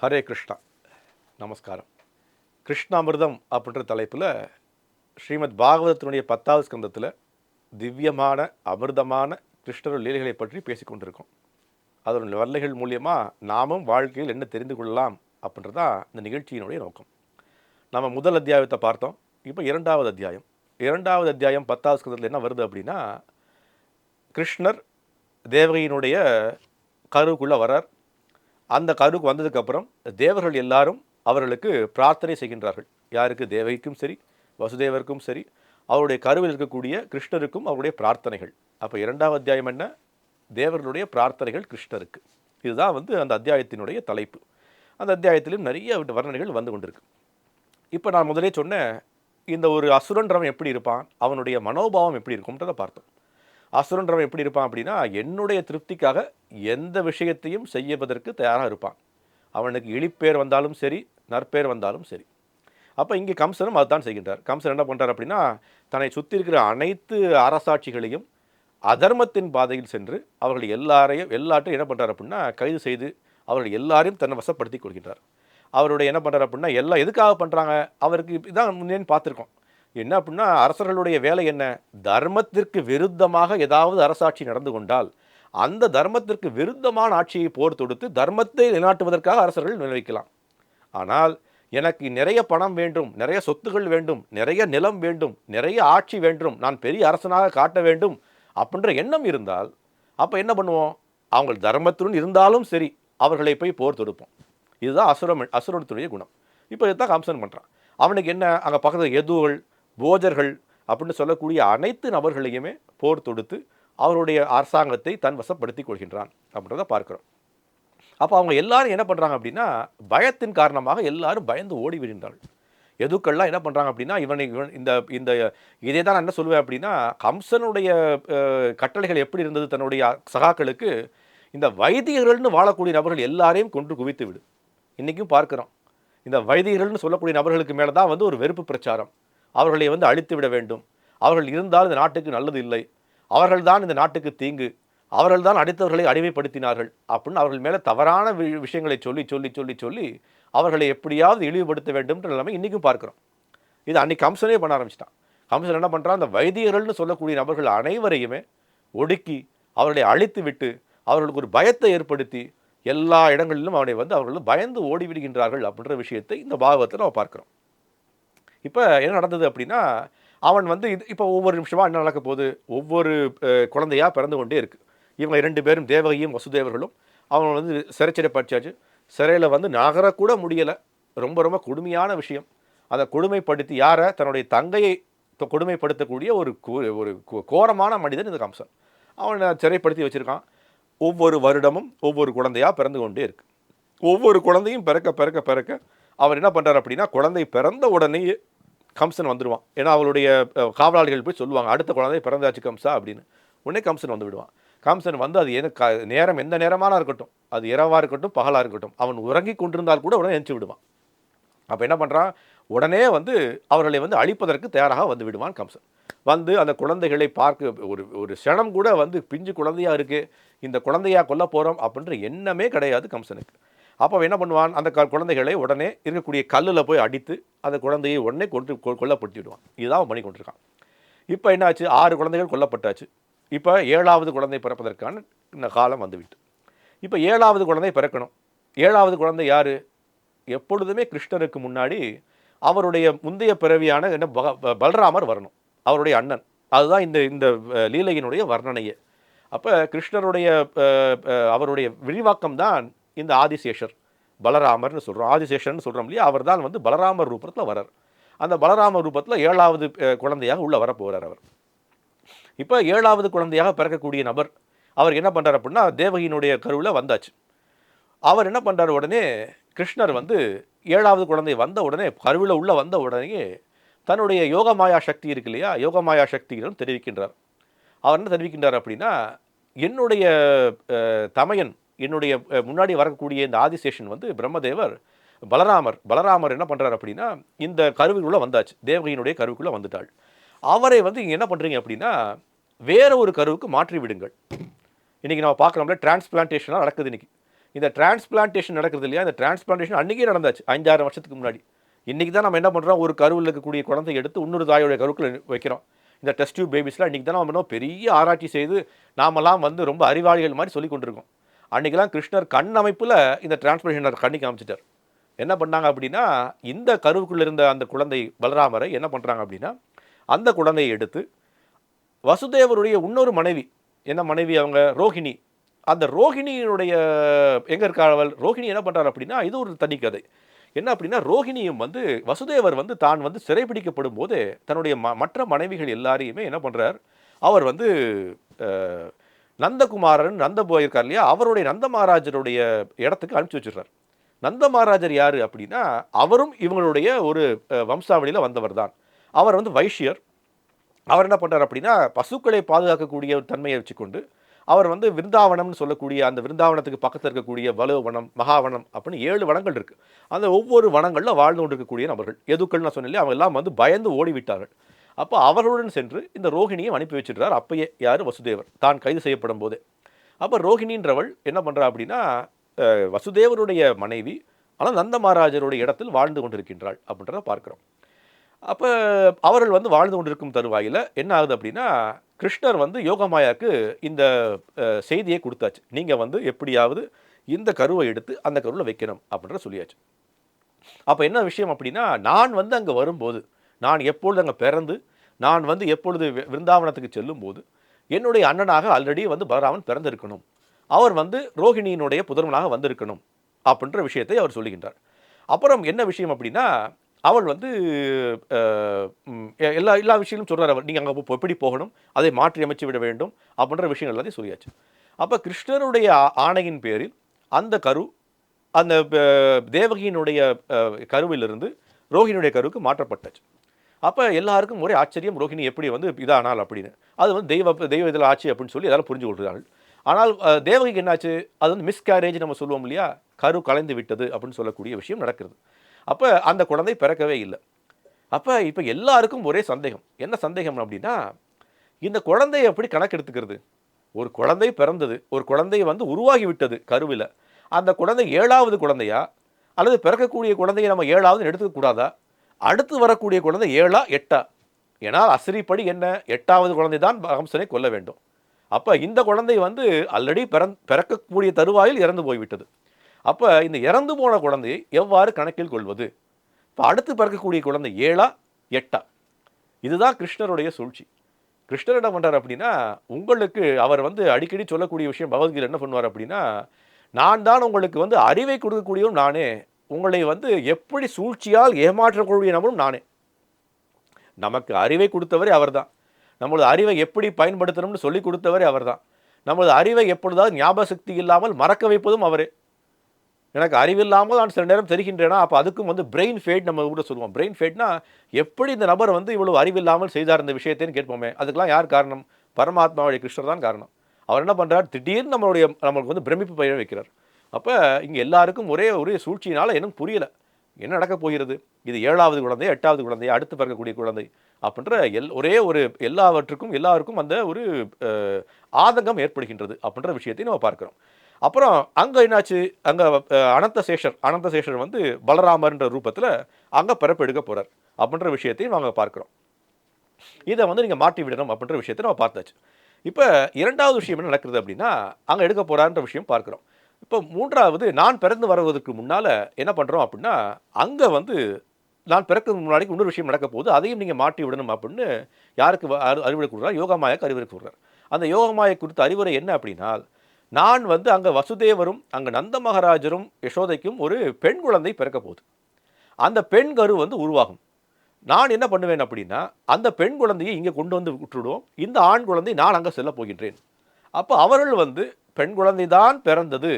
ஹரே கிருஷ்ணா. நமஸ்காரம். கிருஷ்ணாமிர்தம் அப்படின்ற தலைப்பில் ஸ்ரீமத் பாகவதத்தினுடைய பத்தாவது ஸ்கந்தத்தில் திவ்யமான அமிர்தமான கிருஷ்ணர் லீலைகளை பற்றி பேசிக்கொண்டிருக்கோம் அதனுடைய வல்லைகள் மூலியமாக நாமும் வாழ்க்கையில் என்ன தெரிந்து கொள்ளலாம் அப்படின்றதான் இந்த நிகழ்ச்சியினுடைய நோக்கம். நம்ம முதல் அத்தியாயத்தை பார்த்தோம். இப்போ இரண்டாவது அத்தியாயம். இரண்டாவது அத்தியாயம் பத்தாவது ஸ்கந்தத்தில் என்ன வருது அப்படின்னா கிருஷ்ணர் தேவகையினுடைய கருவுக்குள்ளே வரார் அந்த கருவுக்கு வந்ததுக்கப்புறம் தேவர்கள் எல்லாரும் அவர்களுக்கு பிரார்த்தனை செய்கின்றார்கள். யாருக்கு? தேவகிக்கும் சரி வசுதேவருக்கும் சரி அவருடைய கருவில் இருக்கக்கூடிய கிருஷ்ணருக்கும் அவருடைய பிரார்த்தனைகள். அப்போ இரண்டாவது அத்தியாயம் என்ன? தேவர்களுடைய பிரார்த்தனைகள் கிருஷ்ணருக்கு. இதுதான் வந்து அந்த அத்தியாயத்தினுடைய தலைப்பு. அந்த அத்தியாயத்திலும் நிறைய வர்ணனைகள் வந்து கொண்டிருக்கு. இப்போ நான் முதலே சொன்னேன் இந்த ஒரு அசுரன்றவன் எப்படி இருப்பான்? அவனுடைய மனோபாவம் எப்படி இருக்கும்ன்றதை பார்த்தோம். அசுரன்றவன் எப்படி இருப்பான் அப்படின்னா என்னுடைய திருப்திக்காக எந்த விஷயத்தையும் செய்வதற்கு தயாராக இருப்பான். அவனுக்கு இழிப்பேர் வந்தாலும் சரி நற்பேர் வந்தாலும் சரி. அப்போ இங்கே கம்சனும் அதுதான் செய்கின்றார். கம்சன் என்ன பண்ணுறார் அப்படின்னா தன்னை சுற்றி இருக்கிற அனைத்து அரசாட்சிகளையும் அதர்மத்தின் பாதையில் சென்று அவர்கள் எல்லாரையும் எல்லாட்டையும் என்ன பண்ணுறார் அப்படின்னா கைது செய்து அவர்கள் எல்லாரையும் தன்னை வசப்படுத்தி கொள்கின்றார். அவருடைய என்ன பண்ணுறார் அப்படின்னா எல்லாம் எதுக்காக பண்ணுறாங்க அவருக்கு இதான் முன்னேன்னு பார்த்துருக்கோம். என்ன அப்படின்னா அரசர்களுடைய வேலை என்ன? தர்மத்திற்கு விருத்தமாக ஏதாவது அரசாட்சி நடந்து கொண்டால் அந்த தர்மத்திற்கு விருத்தமான ஆட்சியை போர் தொடுத்து தர்மத்தை நிலைநாட்டுவதற்காக அரசர்கள் நிர்வகிக்கலாம் ஆனால் எனக்கு நிறைய பணம் வேண்டும் நிறைய சொத்துகள் வேண்டும் நிறைய நிலம் வேண்டும் நிறைய ஆட்சி வேண்டும் நான் பெரிய அரசனாக காட்ட வேண்டும் அப்படின்ற எண்ணம் இருந்தால் அப்போ என்ன பண்ணுவோம்? அவங்க தர்மத்துடன் இருந்தாலும் சரி அவர்களை போய் போர் தொடுப்போம். இதுதான் அசுரம் அசுரத்துடைய குணம். இப்போ இதுதான் கம்சன் பண்ணுறான் அவனுக்கு என்ன அங்கே பக்கத்தில் எதுகள் போஜர்கள் அப்படின்னு சொல்லக்கூடிய அனைத்து நபர்களையுமே போர் தொடுத்து அவருடைய அரசாங்கத்தை தன் வசப்படுத்தி கொள்கின்றான் அப்படின்றத பார்க்குறோம். அப்போ அவங்க எல்லாரும் என்ன பண்ணுறாங்க அப்படின்னா பயத்தின் காரணமாக எல்லாரும் பயந்து ஓடி விடுகின்றார்கள் எதுக்கெல்லாம் என்ன பண்ணுறாங்க அப்படின்னா இவனை இவன் இந்த இந்த இதே தான் நான் என்ன சொல்லுவேன் அப்படின்னா கம்சனுடைய கட்டளைகள் எப்படி இருந்தது தன்னுடைய சகாக்களுக்கு இந்த வைதிகர்கள்னு வாழக்கூடிய நபர்கள் எல்லாரையும் கொன்று குவித்து விடு. இன்றைக்கும் பார்க்குறோம். இந்த வைதிகர்கள்னு சொல்லக்கூடிய நபர்களுக்கு மேலே தான் வந்து ஒரு வெறுப்பு பிரச்சாரம். அவர்களை வந்து அழித்து விட வேண்டும். அவர்கள் இருந்தால் இந்த நாட்டுக்கு நல்லது இல்லை. அவர்கள்தான் இந்த நாட்டுக்கு தீங்கு. அவர்கள்தான் அடித்தவர்களை அடிமைப்படுத்தினார்கள் அப்படின்னு அவர்கள் மேலே தவறான வி- விஷயங்களை சொல்லி சொல்லி சொல்லி சொல்லி அவர்களை எப்படியாவது இழிவுபடுத்த வேண்டும்ன்ற நிலைமை இன்றைக்கும் பார்க்குறோம். இது அன்னைக்கு கம்சனே பண்ண ஆரம்பிச்சிட்டான். கம்சன் என்ன பண்ணுறான் அந்த வைதிகர்கள்னு சொல்லக்கூடிய நபர்கள் அனைவரையுமே ஒடுக்கி அவர்களை அழித்து விட்டு அவர்களுக்கு ஒரு பயத்தை ஏற்படுத்தி எல்லா இடங்களிலும் அவனை வந்து அவர்கள் பயந்து ஓடிவிடுகின்றார்கள் அப்படின்ற விஷயத்தை இந்த பாகவத்தில் நம்ம பார்க்குறோம். இப்போ என்ன நடந்தது அப்படின்னா அவன் வந்து இது இப்போ ஒவ்வொரு நிமிஷமாக என்ன நடக்க போகுது? ஒவ்வொரு குழந்தையாக பிறந்து கொண்டே இருக்குது இவங்க இரண்டு பேரும் தேவகையும் வசுதேவர்களும் அவன் வந்து சிறைச்சிறை படிச்சாச்சு. சிறையில் வந்து நகரக்கூட முடியலை. ரொம்ப ரொம்ப கொடுமையான விஷயம். அதை கொடுமைப்படுத்தி யாரை? தன்னுடைய தங்கையை கொடுமைப்படுத்தக்கூடிய ஒரு ஒரு கோரமான மனிதன் இந்த கம்சன். அவனை சிறைப்படுத்தி வச்சுருக்கான். ஒவ்வொரு வருடமும் ஒவ்வொரு குழந்தையாக பிறந்து கொண்டே இருக்கு. ஒவ்வொரு குழந்தையும் பிறக்க பிறக்க பிறக்க அவர் என்ன பண்ணுறார் அப்படின்னா குழந்தை பிறந்த உடனேயே கம்சன் வந்துடுவான் ஏன்னா அவளுடைய காவலாளிகள் போய் சொல்லுவாங்க அடுத்த குழந்தை பிறந்தாச்சு கம்சா அப்படின்னு. உடனே கம்சன் வந்து விடுவான். கம்சன் வந்து அது என க நேரம் எந்த நேரமான இருக்கட்டும் அது இரவாக இருக்கட்டும் பகலாக இருக்கட்டும் அவன் உறங்கி கொண்டிருந்தால் கூட உடனே எந்திச்சு விடுவான். அப்போ என்ன பண்ணுறான் உடனே வந்து அவர்களை வந்து அழிப்பதற்கு தயாராக வந்து விடுவான் கம்சன். வந்து அந்த குழந்தைகளை பார்க்க ஒரு ஒரு க்ஷணம் கூட வந்து பிஞ்சு குழந்தையாக இருக்குது இந்த குழந்தையா கொல்ல போகிறோம் அப்படின்ற எண்ணமே கிடையாது கம்சனுக்கு. அப்போ என்ன பண்ணுவான்? அந்த க- குழந்தைகளை உடனே இருக்கக்கூடிய கல்லில் போய் அடித்து அந்த குழந்தையை உடனே கொண்டு கொ- கொல்லப்படுத்தி விடுவான் இதுதான் அவன் பண்ணி கொண்டிருக்கான். இப்போ என்னாச்சு? ஆறு குழந்தைகள் கொல்லப்பட்டாச்சு. இப்போ ஏழாவது குழந்தை பிறப்பதற்கான இந்த காலம் வந்துவிட்டு. இப்போ ஏழாவது குழந்தை பிறக்கணும். ஏழாவது குழந்தை யார்? எப்பொழுதுமே கிருஷ்ணருக்கு முன்னாடி அவருடைய முந்தைய பிறவியான என்ன ப- பலராமர் வரணும். அவருடைய அண்ணன். அதுதான் இந்த இந்த லீலையினுடைய வர்ணனையே. அப்போ கிருஷ்ணருடைய அவருடைய விரிவாக்கம் தான் இந்த ஆதிசேஷர் பலராமர்னு சொல்கிறோம் ஆதிசேஷர்னு சொல்கிறோம் இல்லையா? அவர் தான் வந்து பலராமர் ரூபத்தில் வரார் அந்த பலராமர் ரூபத்தில் ஏழாவது குழந்தையாக உள்ளே வரப்போகிறார் அவர். இப்போ ஏழாவது குழந்தையாக பிறக்கக்கூடிய நபர் அவர் என்ன பண்ணுறார் அப்படின்னா தேவகியினுடைய கருவில் வந்தாச்சு. அவர் என்ன பண்ணுறாரு உடனே கிருஷ்ணர் வந்து ஏழாவது குழந்தை வந்த உடனே கருவில் உள்ளே வந்த உடனே தன்னுடைய யோகமாயா சக்தி இருக்கு இல்லையா? யோகமாயா சக்திகளும் தெரிவிக்கின்றார். அவர் என்ன தெரிவிக்கின்றார் அப்படின்னா என்னுடைய தமையன் என்னுடைய முன்னாடி வரக்கூடிய இந்த ஆதிசேஷன் வந்து பிரம்மதேவர் பலராமர். பலராமர் என்ன பண்ணுறாரு அப்படின்னா இந்த கருவிக்குள்ளே வந்தாச்சு. தேவகையினுடைய கருவிக்குள்ளே வந்துட்டாள். அவரை வந்து இங்கே என்ன பண்ணுறீங்க அப்படின்னா வேற ஒரு கருவுக்கு மாற்றி விடுங்கள். இன்றைக்கி நம்ம பார்க்குறோம்ல டிரான்ஸ்பிளான்டேஷனாக நடக்குது இன்றைக்கி இந்த டிரான்ஸ்பிளான்டேஷன் நடக்குது இல்லையா? இந்த டிரான்ஸ்பிளான்டேஷன் அன்றைக்கே நடந்தாச்சு அஞ்சாறு வருஷத்துக்கு முன்னாடி. இன்றைக்கி தான் நம்ம என்ன பண்ணுறோம் ஒரு கருவில் இருக்கக்கூடிய குழந்தை எடுத்து இன்னொரு தாயோடைய கருவுக்குள்ள வைக்கிறோம். இந்த டெஸ்ட் டியூப் பேபிஸ்லாம் இன்றைக்கி தான் நம்ம பெரிய ஆராய்ச்சி செய்து நாமெல்லாம் வந்து ரொம்ப அறிவாளிகள் மாதிரி சொல்லி கொண்டிருக்கோம். அன்றைக்கெல்லாம் கிருஷ்ணர் கண் அமைப்பில் இந்த டிரான்ஸ்பிளேஷன் கண்ணி காமிச்சிட்டார். என்ன பண்ணாங்க அப்படின்னா இந்த கருவுக்குள்ளே இருந்த அந்த குழந்தை பலராமரை என்ன பண்ணுறாங்க அப்படின்னா அந்த குழந்தையை எடுத்து வசுதேவருடைய இன்னொரு மனைவி என்ன மனைவி அவங்க? ரோஹிணி. அந்த ரோஹிணியினுடைய எங்கே இருக்காள் ரோஹிணி என்ன பண்ணுறாரு அப்படின்னா இது ஒரு தனி கதை. என்ன அப்படின்னா ரோஹிணியும் வந்து வசுதேவர் வந்து தான் வந்து சிறைபிடிக்கப்படும் போது தன்னுடைய ம மற்ற மனைவிகள் எல்லாரையுமே என்ன பண்ணுறார் அவர் வந்து நந்தகுமாரன் நந்த போயிருக்கார் இல்லையா அவருடைய நந்த மகாராஜருடைய இடத்துக்கு அனுப்பிச்சி வச்சிடுறார். நந்த மகாராஜர் யார் அப்படின்னா அவரும் இவங்களுடைய ஒரு வம்சாவளியில் வந்தவர் தான் அவர் வந்து வைஷ்யர். அவர் என்ன பண்ணுறார் அப்படின்னா பசுக்களை பாதுகாக்கக்கூடிய ஒரு தன்மையை வச்சுக்கொண்டு அவர் வந்து விருந்தாவனம்னு சொல்லக்கூடிய அந்த விருந்தாவனத்துக்கு பக்கத்தில் இருக்கக்கூடிய வலுவனம் மகாவனம் அப்படின்னு ஏழு வனங்கள் இருக்குது அந்த ஒவ்வொரு வனங்களில் வாழ்ந்து கொண்டிருக்கக்கூடிய நபர்கள். எதுக்கள் நான் சொன்னேன் அவங்க எல்லாம் வந்து பயந்து ஓடிவிட்டார்கள். அப்போ அவர்களுடன் சென்று இந்த ரோஹிணியை அனுப்பி வச்சிடுறார். அப்பயே யார்? வசுதேவர். தான் கைது செய்யப்படும் போதே அப்போ ரோஹிணின்றவள் என்ன பண்ணுறா அப்படின்னா வசுதேவருடைய மனைவி ஆனால் நந்த மகாராஜருடைய இடத்தில் வாழ்ந்து கொண்டிருக்கின்றாள் அப்படின்றத பார்க்குறோம். அப்போ அவர்கள் வந்து வாழ்ந்து கொண்டிருக்கும் தருவாயில் என்ன ஆகுது அப்படின்னா கிருஷ்ணர் வந்து யோகமாயாவுக்கு இந்த செய்தியை கொடுத்தாச்சு. நீங்கள் வந்து எப்படியாவது இந்த கருவை எடுத்து அந்த கருவில் வைக்கணும் அப்படின்ற சொல்லியாச்சு. அப்போ என்ன விஷயம் அப்படின்னா நான் வந்து அங்கே வரும்போது நான் எப்பொழுது அங்கே பிறந்து நான் வந்து எப்பொழுது விருந்தாவனத்துக்கு செல்லும்போது என்னுடைய அண்ணனாக ஆல்ரெடி வந்து பலராமன் பிறந்திருக்கணும். அவர் வந்து ரோஹிணியினுடைய புதர்வனாக வந்திருக்கணும் அப்படின்ற விஷயத்தை அவர் சொல்லுகின்றார். அப்புறம் என்ன விஷயம் அப்படின்னா அவள் வந்து எல்லா எல்லா விஷயங்களும் சொல்கிறார் அவர் நீங்கள் அங்கே எப்படி போகணும் அதை மாற்றி அமைச்சு விட வேண்டும் அப்படின்ற விஷயங்கள் எல்லாத்தையும் சொல்லியாச்சு. அப்போ கிருஷ்ணருடைய ஆணையின் பேரில் அந்த கரு அந்த தேவகியினுடைய கருவிலிருந்து ரோஹினுடைய கருவுக்கு மாற்றப்பட்டாச்சு. அப்போ எல்லாருக்கும் ஒரே ஆச்சரியம் ரோஹிணி எப்படி வந்து இதானால் அப்படின்னு. அது வந்து தெய்வ தெய்வ இதில் ஆச்சு அப்படின்னு சொல்லி எல்லாரும் புரிஞ்சு கொள்கிறார்கள். ஆனால் தேவகைக்கு தேவகிக்கு என்னாச்சு? அது வந்து மிஸ்கேரேஜ் நம்ம சொல்லுவோம் இல்லையா? கரு கலைந்து விட்டது அப்படின்னு சொல்லக்கூடிய விஷயம் நடக்கிறது. அப்போ அந்த குழந்தை பிறக்கவே இல்லை. அப்போ இப்போ எல்லாருக்கும் ஒரே சந்தேகம். என்ன சந்தேகம் அப்படின்னா இந்த குழந்தையை எப்படி கணக்கெடுத்துக்கிறது? ஒரு குழந்தை பிறந்தது ஒரு குழந்தை வந்து உருவாகி விட்டது கருவில். அந்த குழந்தை ஏழாவது குழந்தையா? அல்லது பிறக்கக்கூடிய குழந்தையை நம்ம ஏழாவது எடுத்துக்க கூடாதா? அடுத்து வரக்கூடிய குழந்தை ஏழா எட்டா? ஏன்னால் அசிரிப்படி என்ன? எட்டாவது குழந்தை தான் கம்சனை கொல்ல வேண்டும். அப்போ இந்த குழந்தை வந்து ஆல்ரெடி பிறந் பிறக்கக்கூடிய தருவாயில் இறந்து போய்விட்டது. அப்போ இந்த இறந்து போன குழந்தையை எவ்வாறு கணக்கில் கொள்வது? இப்போ அடுத்து பிறக்கக்கூடிய குழந்தை ஏழா எட்டா? இதுதான் கிருஷ்ணருடைய சூழ்ச்சி. கிருஷ்ணர் என்ன பண்ணுறார் அப்படின்னா உங்களுக்கு அவர் வந்து அடிக்கடி சொல்லக்கூடிய விஷயம் பகவத்கீதை என்ன பண்ணுவார் அப்படின்னா நான் தான் உங்களுக்கு வந்து அறிவை கொடுக்கக்கூடியவன் நானே. உங்களை வந்து எப்படி சூழ்ச்சியால் ஏமாற்றக்கூடிய நபரும் நானே. நமக்கு அறிவை கொடுத்தவரே அவர்தான். நம்மளது அறிவை எப்படி பயன்படுத்தணும்னு சொல்லி கொடுத்தவரே அவர் தான் நமது அறிவை எப்பொழுதாவது ஞாபக சக்தி இல்லாமல் மறக்க வைப்பதும் அவரே. எனக்கு அறிவில்லாமல் நான் சில நேரம் தெரிகின்றேனா அப்போ அதுக்கும் வந்து பிரெயின் ஃபேட் நம்ம கூட சொல்லுவோம். பிரெயின் ஃபேட்னா எப்படி இந்த நபர் வந்து இவ்வளோ அறிவில்லாமல் செய்தார் இந்த விஷயத்தைன்னு கேட்போமே. அதுக்கெல்லாம் யார் காரணம்? பரமாத்மாவுடைய கிருஷ்ணர் தான் காரணம். அவர் என்ன பண்ணுறார் திடீர்னு நம்மளுடைய நம்மளுக்கு வந்து பிரமிப்பு பயிர வைக்கிறார். அப்போ இங்கே எல்லாருக்கும் ஒரே ஒரே சூழ்ச்சியினால் எனக்கு புரியலை. என்ன நடக்க போகிறது? இது ஏழாவது குழந்தை எட்டாவது குழந்தை அடுத்து பிறக்கக்கூடிய குழந்தை அப்படின்ற எல் ஒரே ஒரு எல்லாவற்றுக்கும் எல்லாருக்கும் அந்த ஒரு ஆதங்கம் ஏற்படுகின்றது அப்படின்ற விஷயத்தை நம்ம பார்க்குறோம். அப்புறம் அங்கே என்னாச்சு? அங்கே அனந்த சேஷர் அனந்த சேஷர் வந்து பலராமர்ன்ற ரூபத்தில் அங்கே பிறப்பெடுக்க போகிறார் அப்படின்ற விஷயத்தையும் நாங்கள் பார்க்குறோம். இதை வந்து நீங்கள் மாற்றி விடணும் அப்படின்ற விஷயத்தை நம்ம பார்த்தாச்சு. இப்போ இரண்டாவது விஷயம் என்ன நடக்குது அப்படின்னா அங்கே எடுக்க போகிறான்ற விஷயம் பார்க்குறோம். இப்போ மூன்றாவது நான் பிறந்து வருவதற்கு முன்னால் என்ன பண்ணுறோம் அப்படின்னா அங்கே வந்து நான் பிறக்கிறதுக்கு முன்னாடி இன்னொரு விஷயம் நடக்க போகுது. அதையும் நீங்கள் மாற்றி விடணும் அப்படின்னு யாருக்கு அறிவுரை கொடுக்குறாரு யோகமாயாக்கு அறிவுரை கொடுக்குறார் அந்த யோகமாயை குறித்த அறிவுரை என்ன அப்படின்னா நான் வந்து அங்கே வசுதேவரும் அங்கே நந்த மகாராஜரும் யசோதைக்கும் ஒரு பெண் குழந்தை பிறக்க போகுது. அந்த பெண் கரு வந்து உருவாகும். நான் என்ன பண்ணுவேன் அப்படின்னா அந்த பெண் குழந்தையை இங்கே கொண்டு வந்து விட்டுடுவோம். இந்த ஆண் குழந்தை நான் அங்கே செல்ல போகின்றேன். அப்போ அவர்கள் வந்து பெண் குழந்தை தான் பிறந்தது.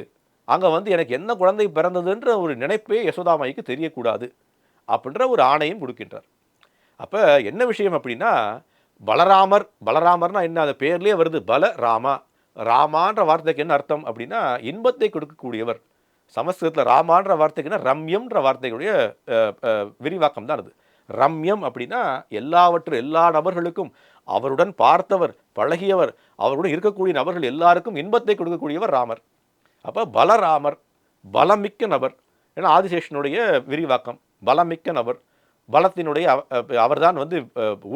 அங்கே வந்து எனக்கு என்ன குழந்தை பிறந்ததுன்ற ஒரு நினைப்பே யசோதாமாய்க்கு தெரியக்கூடாது அப்படின்ற ஒரு ஆணையும் கொடுக்கின்றார். அப்போ என்ன விஷயம் அப்படின்னா பலராமர் பலராமர்னா என்ன? அந்த பேர்லேயே வருது. பல ராமா ராமான்ற வார்த்தைக்கு என்ன அர்த்தம் அப்படின்னா இன்பத்தை கொடுக்கக்கூடியவர். சமஸ்கிருதத்தில் ராமான்ற வார்த்தைக்குன்னா ரம்யம்ன்ற வார்த்தைகளுடைய விரிவாக்கம் தான் அது. ரம்யம் அப்படின்னா எல்லாவற்றும் எல்லா நபர்களுக்கும் அவருடன் பார்த்தவர் பழகியவர் அவருடன் இருக்கக்கூடிய நபர்கள் எல்லாருக்கும் இன்பத்தை கொடுக்கக்கூடியவர் ராமர். அப்போ பலராமர் பலமிக்க நபர் ஏன்னா ஆதிசேஷனுடைய விரிவாக்கம். பலமிக்க நபர் பலத்தினுடைய அவர்தான் வந்து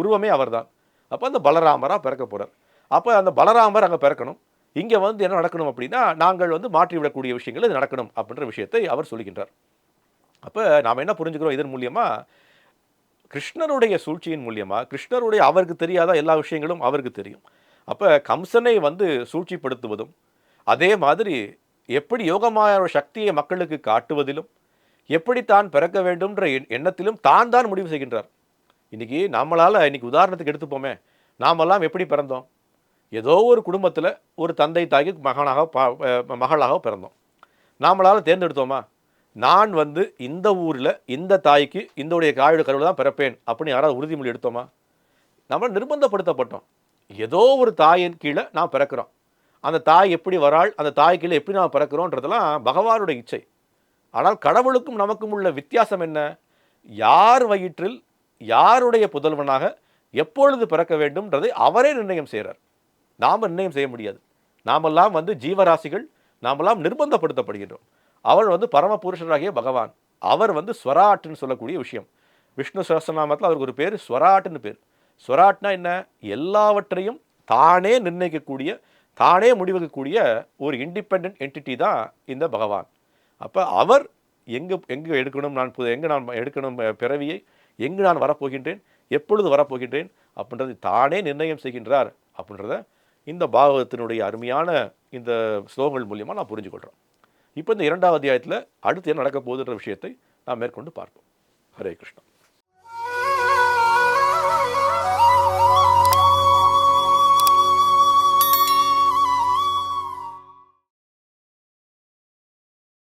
உருவமே அவர்தான். அப்போ அந்த பலராமராக பிறக்க போகிறார் அப்போ அந்த பலராமர் அங்கே பிறக்கணும். இங்கே வந்து என்ன நடக்கணும் அப்படின்னா நாங்கள் வந்து மாற்றிவிடக்கூடிய விஷயங்கள் இது நடக்கணும் அப்படின்ற விஷயத்தை அவர் சொல்லுகின்றார். அப்போ நாம் என்ன புரிஞ்சுக்கிறோம் இதன் மூலியமா? கிருஷ்ணருடைய சூழ்ச்சியின் மூலியமாக கிருஷ்ணருடைய அவருக்கு தெரியாத எல்லா விஷயங்களும் அவருக்கு தெரியும். அப்போ கம்சனை வந்து சூழ்ச்சிப்படுத்துவதும் அதே மாதிரி எப்படி யோகமாய சக்தியை மக்களுக்கு காட்டுவதிலும் எப்படி தான் பிறக்க வேண்டும்ன்ற எண்ணத்திலும் தான் தான் முடிவு செய்கின்றார். இன்றைக்கி நம்மளால் இன்றைக்கி உதாரணத்துக்கு எடுத்துப்போமே நாமெல்லாம் எப்படி பிறந்தோம்? ஏதோ ஒரு குடும்பத்தில் ஒரு தந்தை தாய்க்கு மகனாக பா- மகளாக பிறந்தோம். நாமளால் தேர்ந்தெடுத்தோமா? நான் வந்து இந்த ஊரில் இந்த தாய்க்கு இந்தோடைய காயோட கருவில் தான் பிறப்பேன் அப்படின்னு யாராவது உறுதிமொழி எடுத்தோமா? நம்ம நிர்பந்தப்படுத்தப்பட்டோம். ஏதோ ஒரு தாயின் கீழே நான் பிறக்கிறோம். அந்த தாய் எப்படி வராள் அந்த தாய் கீழே எப்படி நாம் பிறக்கிறோன்றதெல்லாம் பகவானுடைய இச்சை. ஆனால் கடவுளுக்கும் நமக்கும் உள்ள வித்தியாசம் என்ன? யார் வயிற்றில் யாருடைய புதல்வனாக எப்பொழுது பிறக்க வேண்டும்ன்றதை அவரே நிர்ணயம் செய்கிறார் நாம் நிர்ணயம் செய்ய முடியாது. நாமெல்லாம் வந்து ஜீவராசிகள் நாமெல்லாம் நிர்பந்தப்படுத்தப்படுகின்றோம். அவர் வந்து பரமபுருஷராகிய பகவான். அவர் வந்து ஸ்வராட்டுன்னு சொல்லக்கூடிய விஷயம். விஷ்ணு சஹஸ்ரநாமத்தில் அவருக்கு ஒரு பேர் ஸ்வராட்டுன்னு பேர். ஸ்வராட்னா என்ன? எல்லாவற்றையும் தானே நிர்ணயிக்கக்கூடிய தானே முடிவெடுக்கக்கூடிய ஒரு இண்டிபெண்ட் என்டிட்டி தான் இந்த பகவான். அப்போ அவர் எங்கே எங்கே எடுக்கணும் நான் புது எங்கே நான் எடுக்கணும் பிறவியை எங்கு நான் வரப்போகின்றேன் எப்பொழுது வரப்போகின்றேன் அப்படின்றது தானே நிர்ணயம் செய்கின்றார் அப்படின்றத இந்த பாகவத்தினுடைய அருமையான இந்த ஸ்லோகங்கள் மூலியமாக நான் புரிஞ்சுக்கொள்கிறோம் இப்போ இந்த இரண்டாவது அத்தியாயத்தில் அடுத்து என்ன நடக்க போகுதுன்ற விஷயத்தை நாம் மேற்கொண்டு பார்ப்போம். ஹரே கிருஷ்ணா.